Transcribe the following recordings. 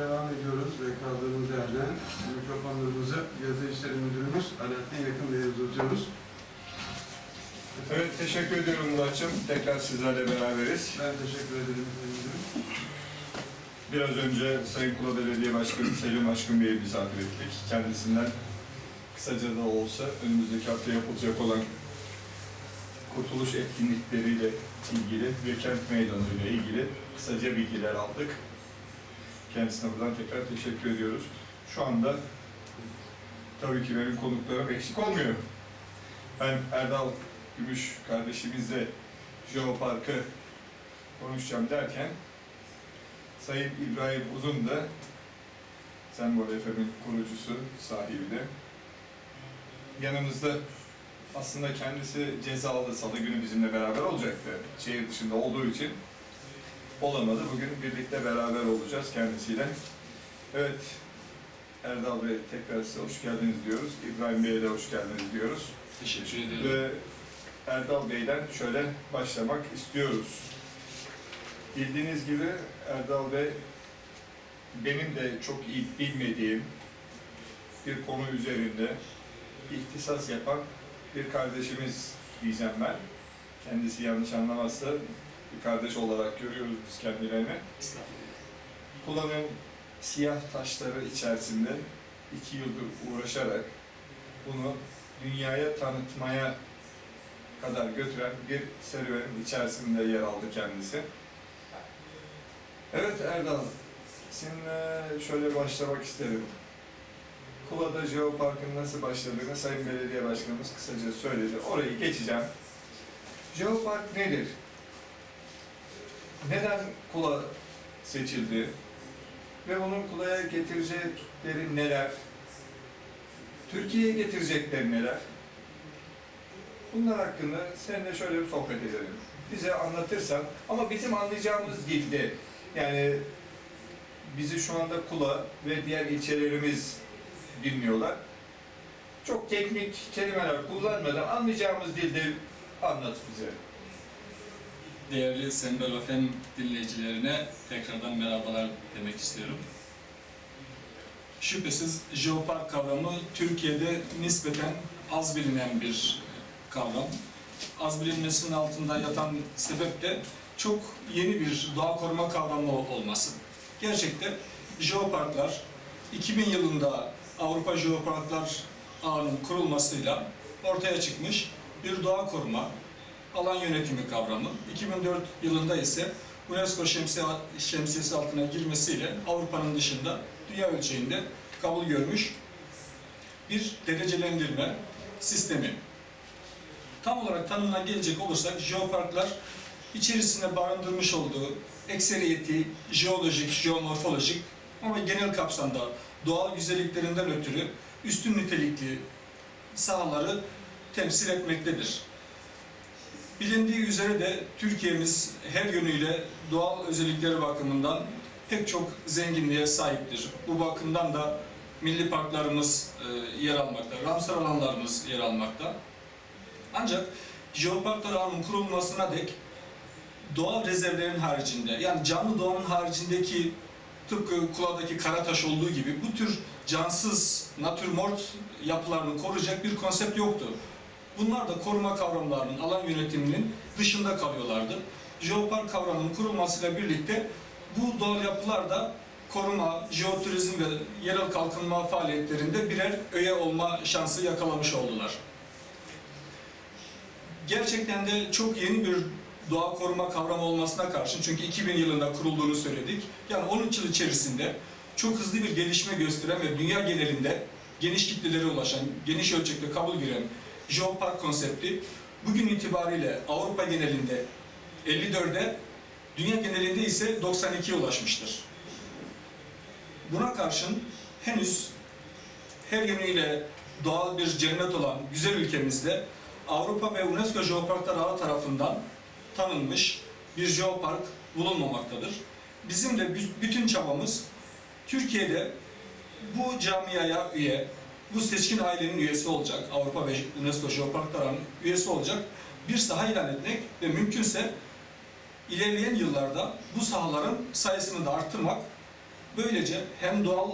devam ediyoruz ve kaldığımız yerden mikrofonlarımızı Yazı İşleri Müdürümüz Alaaddin Yakın Bey'e uzatıyoruz. Evet, teşekkür ediyorum Muratçım. Tekrar sizlerle beraberiz. Ben teşekkür ederim. Biraz önce Sayın Kula Belediye Başkanı Selim Aşkın Bey'i misafir ettik. Kendisinden kısaca da olsa önümüzdeki hafta yapılacak olan kurtuluş etkinlikleriyle ilgili ve kent meydanı ile ilgili kısaca bilgiler aldık. Kendisine buradan tekrar teşekkür ediyoruz. Şu anda tabii ki benim konuklarım eksik olmuyor. Ben Erdal Gümüş kardeşimizle Jeopark'ı konuşacağım derken Sayın İbrahim Uzun da Sembol FM'in kurucusu, sahibi de yanımızda aslında kendisi cezalı salı günü bizimle beraber olacaktı. Şehir dışında olduğu için olamadı. Bugün birlikte beraber olacağız kendisiyle. Evet, Erdal Bey tekrar size hoş geldiniz diyoruz. İbrahim Bey'e de hoş geldiniz diyoruz. Teşekkür ederim. Ve Erdal Bey'den şöyle başlamak istiyoruz. Bildiğiniz gibi Erdal Bey benim de çok iyi bilmediğim bir konu üzerinde ihtisas yapan bir kardeşimiz diyeceğim ben. Kendisi yanlış anlamazsa bir kardeş olarak görüyoruz biz kendilerini. Kullanım siyah taşları içerisinde iki yıldır uğraşarak bunu dünyaya tanıtmaya kadar götüren bir serüvenin içerisinde yer aldı kendisi. Evet Erdal, seninle şöyle başlamak isterim. Kula'da Jeopark'ın nasıl başladığını Sayın Belediye Başkanımız kısaca söyledi. Orayı geçeceğim. Jeopark nedir? Neden Kula seçildi? Ve onun Kula'ya getirecekleri neler? Türkiye'ye getirecekleri neler? Bunlar hakkında seninle şöyle bir sohbet edelim. Bize anlatırsan ama bizim anlayacağımız dilde yani bizi şu anda Kula ve diğer ilçelerimiz dinliyorlar. Çok teknik kelimeler kullanmadan anlayacağımız dilde anlat bize. Değerli Sembel FM dinleyicilerine tekrardan merhabalar demek istiyorum. Şüphesiz jeopark kavramı Türkiye'de nispeten az bilinen bir kavram. Az bilinmesinin altında yatan sebep de çok yeni bir doğa koruma kavramı olması. Gerçekte jeoparklar 2000 yılında Avrupa Jeoparklar Ağı'nın kurulmasıyla ortaya çıkmış bir doğa koruma, alan yönetimi kavramı. 2004 yılında ise UNESCO şemsiye, şemsiyesi altına girmesiyle Avrupa'nın dışında dünya ölçeğinde kabul görmüş bir derecelendirme sistemi. Tam olarak tanımına gelecek olursak jeoparklar içerisinde barındırmış olduğu ekseriyeti jeolojik, jeomorfolojik ama genel kapsamda doğal güzelliklerinden ötürü üstün nitelikli sahaları temsil etmektedir. Bilindiği üzere de Türkiye'miz her yönüyle doğal özellikleri bakımından pek çok zenginliğe sahiptir. Bu bakımdan da milli parklarımız e, yer almakta, Ramsar alanlarımız yer almakta. Ancak jeoparklar ağının kurulmasına dek doğal rezervlerin haricinde, yani canlı doğanın haricindeki tıpkı Kula'daki Karataş olduğu gibi bu tür cansız, natürmort yapılarını koruyacak bir konsept yoktu. Bunlar da koruma kavramlarının, alan yönetiminin dışında kalıyorlardı. Jeopark kavramının kurulmasıyla birlikte bu doğal yapılar da koruma, jeoturizm ve yerel kalkınma faaliyetlerinde birer öğe olma şansı yakalamış oldular. Gerçekten de çok yeni bir doğa koruma kavramı olmasına karşın, çünkü 2000 yılında kurulduğunu söyledik, yani 13 yıl içerisinde çok hızlı bir gelişme gösteren ve dünya genelinde geniş kitlelere ulaşan, geniş ölçekte kabul gören Jeopark konsepti bugün itibariyle Avrupa genelinde 54'e, dünya genelinde ise 92'ye ulaşmıştır. Buna karşın henüz her yönüyle doğal bir cennet olan güzel ülkemizde Avrupa ve UNESCO Jeoparklar Ağı tarafından tanınmış bir jeopark bulunmamaktadır. Bizim de bütün çabamız Türkiye'de bu camiaya üye, bu seçkin ailenin üyesi olacak, Avrupa ve UNESCO Ağı'nın üyesi olacak bir saha ilan etmek ve mümkünse ilerleyen yıllarda bu sahaların sayısını da arttırmak Böylece hem doğal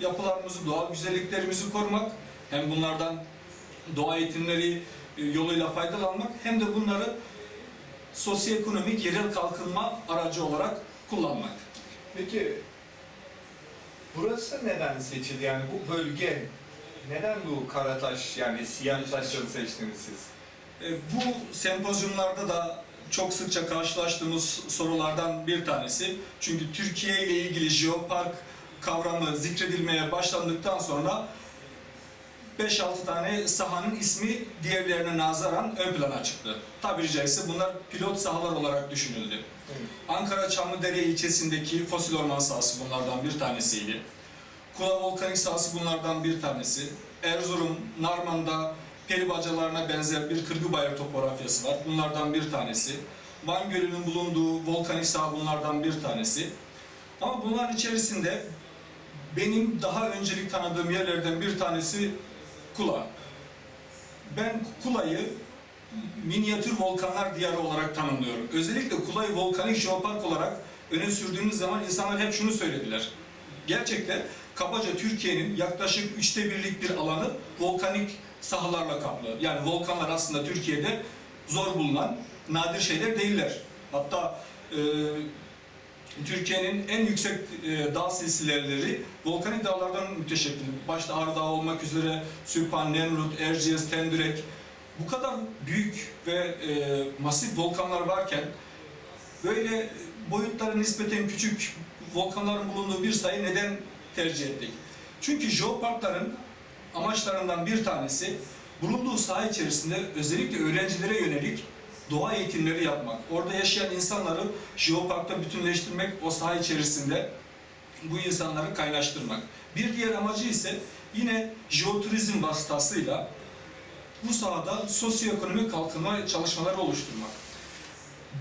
yapılarımızı, doğal güzelliklerimizi korumak, hem bunlardan doğa eğitimleri e, yoluyla faydalanmak, hem de bunları sosyoekonomik yerel kalkınma aracı olarak kullanmak. Peki burası neden seçildi? Yani bu bölge neden bu Karataş yani siyah taşları seçtiniz siz? E, Bu sempozyumlarda da çok sıkça karşılaştığımız sorulardan bir tanesi. Çünkü Türkiye ile ilgili jeopark kavramı zikredilmeye başlandıktan sonra 5-6 tane sahanın ismi diğerlerine nazaran ön plana çıktı. Tabiri caizse bunlar pilot sahalar olarak düşünüldü. Ankara Çamlıdere ilçesindeki fosil orman sahası bunlardan bir tanesiydi. Kula volkanik sahası bunlardan bir tanesi. Erzurum, Narman'da peri bacalarına benzer bir kırgıbayır topografyası var. Bunlardan bir tanesi. Van Gölü'nün bulunduğu volkanik saha bunlardan bir tanesi. Ama bunların içerisinde benim daha öncelik tanıdığım yerlerden bir tanesi Kula. Ben Kula'yı minyatür volkanlar diyarı olarak tanımlıyorum. Özellikle Kula'yı volkanik jeopark olarak öne sürdüğümüz zaman insanlar hep şunu söylediler. Gerçekten kabaca Türkiye'nin yaklaşık üçte birlik bir alanı volkanik sahalarla kaplı. Yani volkanlar aslında Türkiye'de zor bulunan nadir şeyler değiller. Hatta e, Türkiye'nin en yüksek e, dağ silsileleri volkanik dağlardan müteşekkil. Başta Ağrı olmak üzere Süphan, Nemrut, Erciyes, Tendürek. Bu kadar büyük ve e, masif volkanlar varken böyle boyutları nispeten küçük volkanların bulunduğu bir sayı neden tercih ettik? Çünkü jeoparkların amaçlarından bir tanesi bulunduğu saha içerisinde özellikle öğrencilere yönelik doğa eğitimleri yapmak. Orada yaşayan insanları jeoparkta bütünleştirmek, o saha içerisinde bu insanları kaynaştırmak. Bir diğer amacı ise yine jeoturizm vasıtasıyla bu sahada sosyoekonomik kalkınma çalışmaları oluşturmak.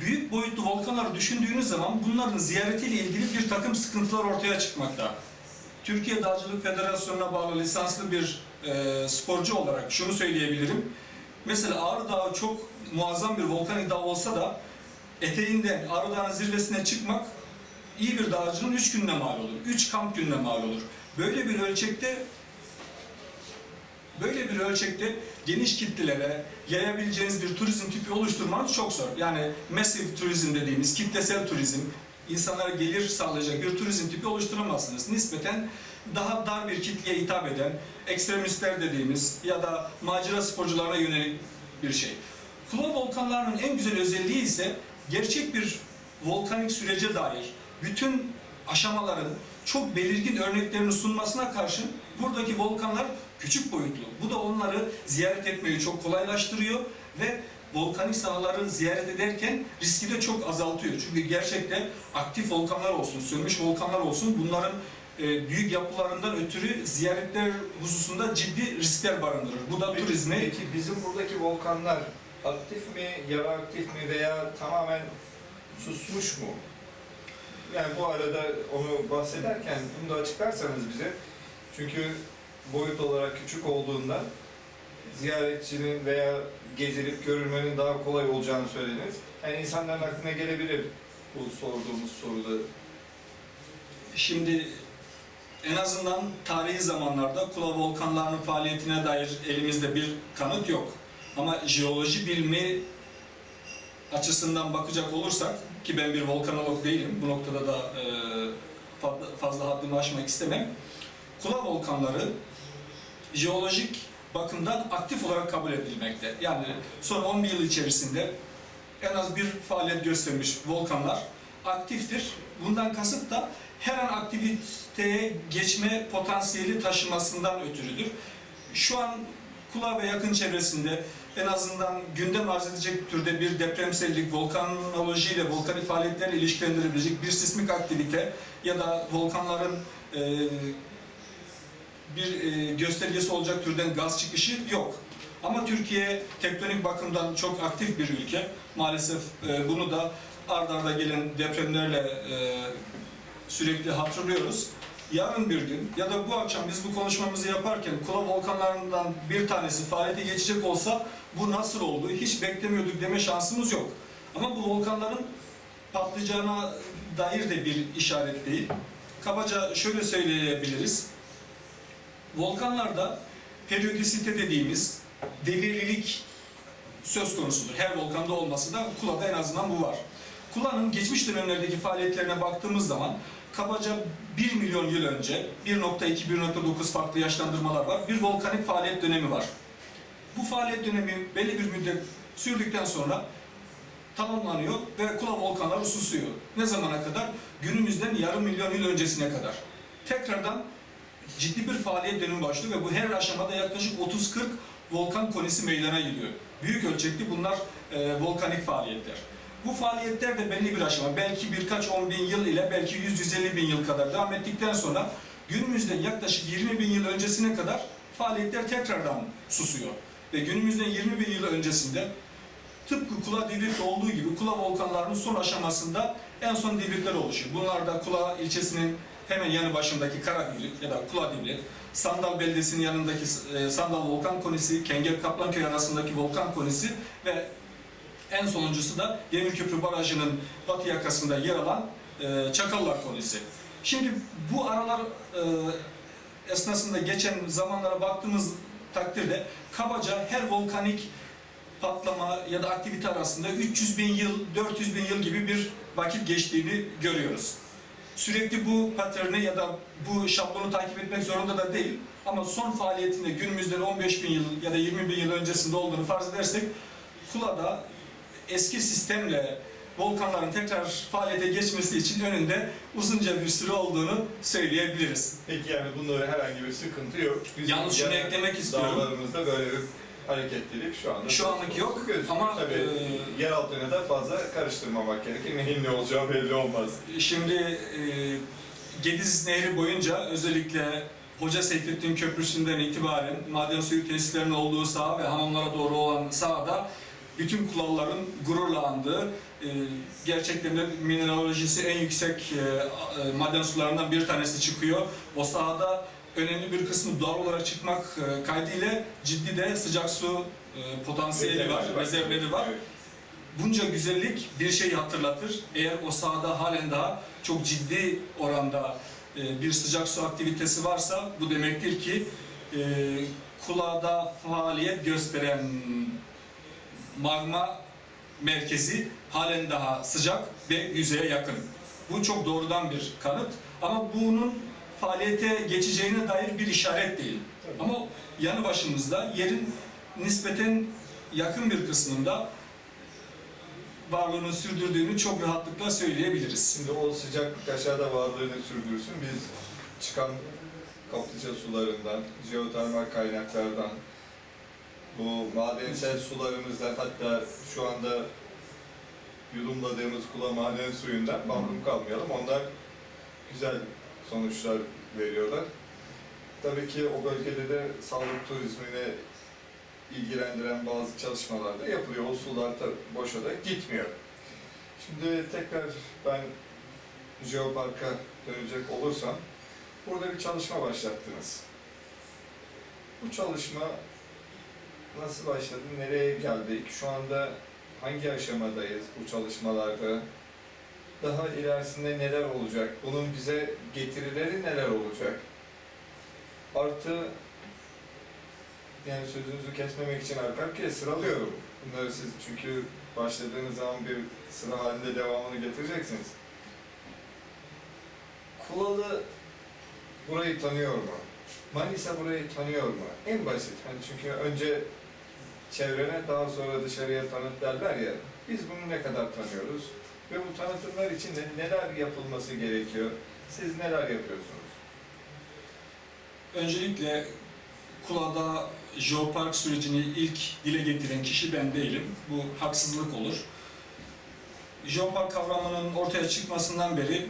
Büyük boyutlu volkanları düşündüğünüz zaman bunların ziyaretiyle ilgili bir takım sıkıntılar ortaya çıkmakta. Türkiye Dağcılık Federasyonu'na bağlı lisanslı bir e, sporcu olarak şunu söyleyebilirim. Mesela Ağrı Dağı çok muazzam bir volkanik dağ olsa da eteğinden Ağrı Dağı'nın zirvesine çıkmak iyi bir dağcının 3 gününe mal olur. 3 kamp gününe mal olur. Böyle bir ölçekte böyle bir ölçekte geniş kitlelere yayabileceğiniz bir turizm tipi oluşturmanız çok zor. Yani massive turizm dediğimiz kitlesel turizm, insanlara gelir sağlayacak bir turizm tipi oluşturamazsınız. Nispeten daha dar bir kitleye hitap eden ekstremistler dediğimiz ya da macera sporcularına yönelik bir şey. Kula volkanlarının en güzel özelliği ise gerçek bir volkanik sürece dair bütün aşamaların çok belirgin örneklerini sunmasına karşın buradaki volkanlar küçük boyutlu. Bu da onları ziyaret etmeyi çok kolaylaştırıyor ve volkanik sahaları ziyaret ederken riski de çok azaltıyor. Çünkü gerçekten aktif volkanlar olsun, sönmüş volkanlar olsun bunların e, büyük yapılarından ötürü ziyaretler hususunda ciddi riskler barındırır. Bu da turizme Peki bizim buradaki volkanlar aktif mi, yarı aktif mi veya tamamen susmuş mu? Yani bu arada onu bahsederken bunu da açıklarsanız bize. Çünkü boyut olarak küçük olduğundan ziyaretçinin veya gezilip görülmenin daha kolay olacağını söylediniz. Yani insanların aklına gelebilir bu sorduğumuz soruda. Şimdi en azından tarihi zamanlarda Kula volkanlarının faaliyetine dair elimizde bir kanıt yok. Ama jeoloji bilimi açısından bakacak olursak ki ben bir volkanolog değilim, bu noktada da e, fazla, fazla haddimi aşmak istemem. Kula volkanları jeolojik bakımdan aktif olarak kabul edilmekte. Yani son 11 yıl içerisinde en az bir faaliyet göstermiş volkanlar aktiftir. Bundan kasıt da her an aktiviteye geçme potansiyeli taşımasından ötürüdür. Şu an Kula ve yakın çevresinde en azından gündem arz edecek türde bir depremsellik, volkanoloji ile volkanik faaliyetlerle ilişkilendirilebilecek bir sismik aktivite ya da volkanların e, bir e, göstergesi olacak türden gaz çıkışı yok. Ama Türkiye tektonik bakımdan çok aktif bir ülke. Maalesef e, bunu da ard arda gelen depremlerle e, sürekli hatırlıyoruz. Yarın bir gün ya da bu akşam biz bu konuşmamızı yaparken Kula volkanlarından bir tanesi faaliyete geçecek olsa bu nasıl oldu hiç beklemiyorduk deme şansımız yok. Ama bu volkanların patlayacağına dair de bir işaret değil. kabaca şöyle söyleyebiliriz. Volkanlarda periyodisite dediğimiz devirlilik söz konusudur. Her volkanda olması da Kula'da en azından bu var. Kula'nın geçmiş dönemlerdeki faaliyetlerine baktığımız zaman kabaca 1 milyon yıl önce 1.2-1.9 farklı yaşlandırmalar var. Bir volkanik faaliyet dönemi var. Bu faaliyet dönemi belli bir müddet sürdükten sonra tamamlanıyor ve Kula volkanları susuyor. Ne zamana kadar? Günümüzden yarım milyon yıl öncesine kadar. Tekrardan ciddi bir faaliyet dönemi başlıyor ve bu her aşamada yaklaşık 30-40 volkan konisi meydana geliyor. Büyük ölçekli bunlar e, volkanik faaliyetler. Bu faaliyetler de belli bir aşama, belki birkaç on bin yıl ile belki 100-150 bin yıl kadar devam ettikten sonra günümüzden yaklaşık 20 bin yıl öncesine kadar faaliyetler tekrardan susuyor. Ve günümüzden 20 bin yıl öncesinde tıpkı Kula Divrit olduğu gibi Kula volkanlarının son aşamasında en son divritler oluşuyor. Bunlar da Kula ilçesinin hemen yanı başındaki Karadivrit ya da Kula Divrit, Sandal beldesinin yanındaki e, Sandal Volkan Konisi, Kenger Kaplanköy arasındaki Volkan Konisi ve en sonuncusu da Demirköprü Barajı'nın batı yakasında yer alan e, Çakallar Konisi. Şimdi bu aralar e, esnasında geçen zamanlara baktığımız takdirde kabaca her volkanik patlama ya da aktivite arasında 300 bin yıl, 400 bin yıl gibi bir vakit geçtiğini görüyoruz. Sürekli bu paterni ya da bu şablonu takip etmek zorunda da değil. Ama son faaliyetinde günümüzden 15 bin yıl ya da 20 bin yıl öncesinde olduğunu farz edersek Kula'da eski sistemle volkanların tekrar faaliyete geçmesi için önünde uzunca bir süre olduğunu söyleyebiliriz. Peki yani bunda herhangi bir sıkıntı yok. Bizim Yalnız şunu eklemek istiyorum. Dağlarımızda böyle bir hareketlilik şu anda. Şu anlık yok gözüküyor. ama, Tabii e, yer altına da fazla karıştırmamak gerekir. Neyin ne olacağı belli olmaz. Şimdi e, Gediz Nehri boyunca özellikle Hoca Seyfettin Köprüsü'nden itibaren maden suyu tesislerinin olduğu saha ve hamamlara doğru olan sahada bütün kullanların gururla andığı, e, gerçekten de mineralojisi en yüksek e, e, maden sularından bir tanesi çıkıyor. O sahada önemli bir kısmı doğal olarak çıkmak e, kaydıyla ciddi de sıcak su e, potansiyeli var, rezervleri var. Evet. Bunca güzellik bir şeyi hatırlatır. Eğer o sahada halen daha çok ciddi oranda e, bir sıcak su aktivitesi varsa bu demektir ki e, kulada faaliyet gösteren magma merkezi halen daha sıcak ve yüzeye yakın. Bu çok doğrudan bir kanıt ama bunun faaliyete geçeceğine dair bir işaret değil. Ama yanı başımızda yerin nispeten yakın bir kısmında varlığını sürdürdüğünü çok rahatlıkla söyleyebiliriz. Şimdi o sıcaklık aşağıda varlığını sürdürsün. Biz çıkan kaplıca sularından, jeotermal kaynaklardan, bu madensel sularımızdan hatta şu anda yudumladığımız kula maden suyundan mahrum kalmayalım. Onlar güzel sonuçlar veriyorlar. Tabii ki o bölgede de sağlık turizmine ilgilendiren bazı çalışmalar da yapılıyor. O sular da boşa da gitmiyor. Şimdi tekrar ben Jeopark'a dönecek olursam, burada bir çalışma başlattınız. Bu çalışma nasıl başladı, nereye geldik, şu anda hangi aşamadayız bu çalışmalarda, daha ilerisinde neler olacak, bunun bize getirileri neler olacak? Artı, yani sözünüzü kesmemek için arka arkaya sıralıyorum. Bunları siz çünkü başladığınız zaman bir sıra halinde devamını getireceksiniz. Kulalı burayı tanıyor mu? Manisa burayı tanıyor mu? En basit. Hani çünkü önce çevrene daha sonra dışarıya tanıt derler ya. Biz bunu ne kadar tanıyoruz? Ve bu tanıtımlar için de neler yapılması gerekiyor? Siz neler yapıyorsunuz? Öncelikle Kula'da jeopark sürecini ilk dile getiren kişi ben değilim. Bu haksızlık olur. Jeopark kavramının ortaya çıkmasından beri e,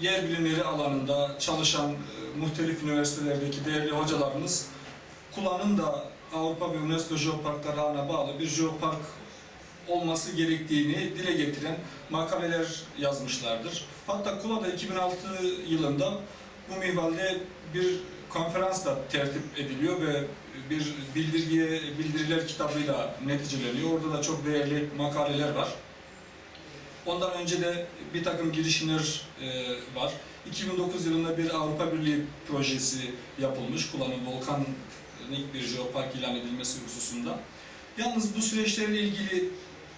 yer bilimleri alanında çalışan e, muhtelif üniversitelerdeki değerli hocalarımız Kula'nın da Avrupa ve UNESCO Jeoparklar ağına bağlı bir jeopark olması gerektiğini dile getiren makaleler yazmışlardır. Hatta Kula'da 2006 yılında bu minvalde bir konferans da tertip ediliyor ve bir bildirgiye bildiriler kitabıyla neticeleniyor. Orada da çok değerli makaleler var. Ondan önce de bir takım girişimler e, var. 2009 yılında bir Avrupa Birliği projesi yapılmış. Kullanım volkanik bir jeopark ilan edilmesi hususunda. Yalnız bu süreçlerle ilgili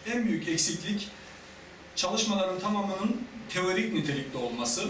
en büyük eksiklik çalışmaların tamamının teorik nitelikte olması.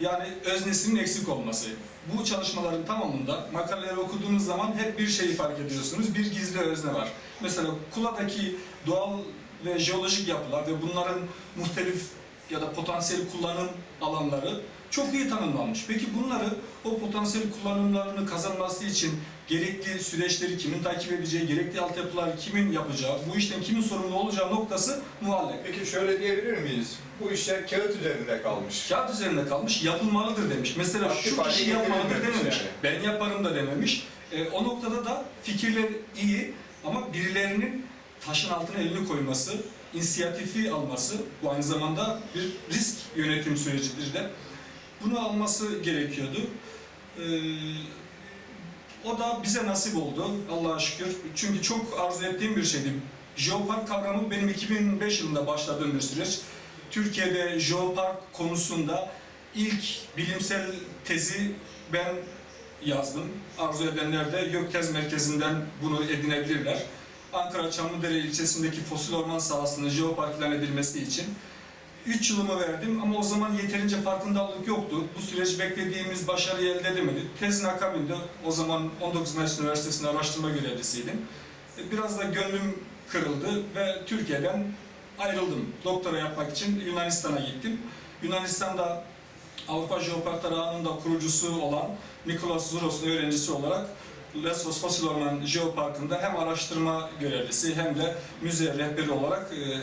Yani öznesinin eksik olması. Bu çalışmaların tamamında makaleleri okuduğunuz zaman hep bir şeyi fark ediyorsunuz. Bir gizli özne var. Mesela Kula'daki doğal ve jeolojik yapılar ve bunların muhtelif ya da potansiyel kullanım alanları çok iyi tanımlanmış. Peki bunları o potansiyel kullanımlarını kazanması için gerekli süreçleri kimin takip edeceği, gerekli altyapıları kimin yapacağı, bu işten kimin sorumlu olacağı noktası muallak. Peki şöyle diyebilir miyiz? Bu işler kağıt üzerinde kalmış. Kağıt üzerinde kalmış, yapılmalıdır demiş. Mesela Aktif şu kişi yapmalıdır dememiş. yani. Ben yaparım da dememiş. E, o noktada da fikirler iyi ama birilerinin taşın altına elini koyması, inisiyatifi alması, bu aynı zamanda bir risk yönetim sürecidir de. Bunu alması gerekiyordu. E, o da bize nasip oldu Allah'a şükür. Çünkü çok arzu ettiğim bir şeydi. Jeopark kavramı benim 2005 yılında başladığım bir süreç. Türkiye'de jeopark konusunda ilk bilimsel tezi ben yazdım. Arzu edenler de Göktez Merkezi'nden bunu edinebilirler. Ankara Çamlıdere ilçesindeki fosil orman sahasının jeopark ilan edilmesi için 3 yılımı verdim ama o zaman yeterince farkındalık yoktu. Bu süreç beklediğimiz başarıyı elde edemedik. Tezin akabinde o zaman 19 Mayıs Üniversitesi'nde araştırma görevlisiydim. E, Biraz da gönlüm kırıldı ve Türkiye'den ayrıldım. Doktora yapmak için Yunanistan'a gittim. Yunanistan'da Avrupa Jeoparklar Ağı'nın da kurucusu olan Nikolaos Zouros'un öğrencisi olarak Lesvos Fosil Orman Jeoparkı'nda hem araştırma görevlisi hem de müze rehberi olarak e,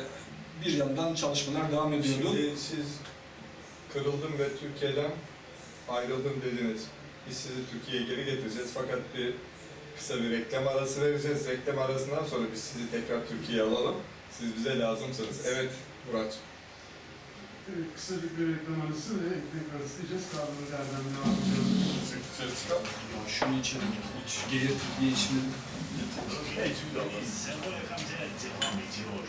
bir yandan çalışmalar devam ediyordu. Şimdi siz kırıldım ve Türkiye'den ayrıldım dediniz. Biz sizi Türkiye'ye geri getireceğiz fakat bir kısa bir reklam arası vereceğiz. Reklam arasından sonra biz sizi tekrar Türkiye'ye alalım. Siz bize lazımsınız. Evet Murat. Evet, kısacık bir reklam arası ve tekrar isteyeceğiz. Kaldığımız yerden devam ediyoruz. Dışarı çıkalım. Ya şunu içelim, hiç gelir diye içmedim. Devam ediyor.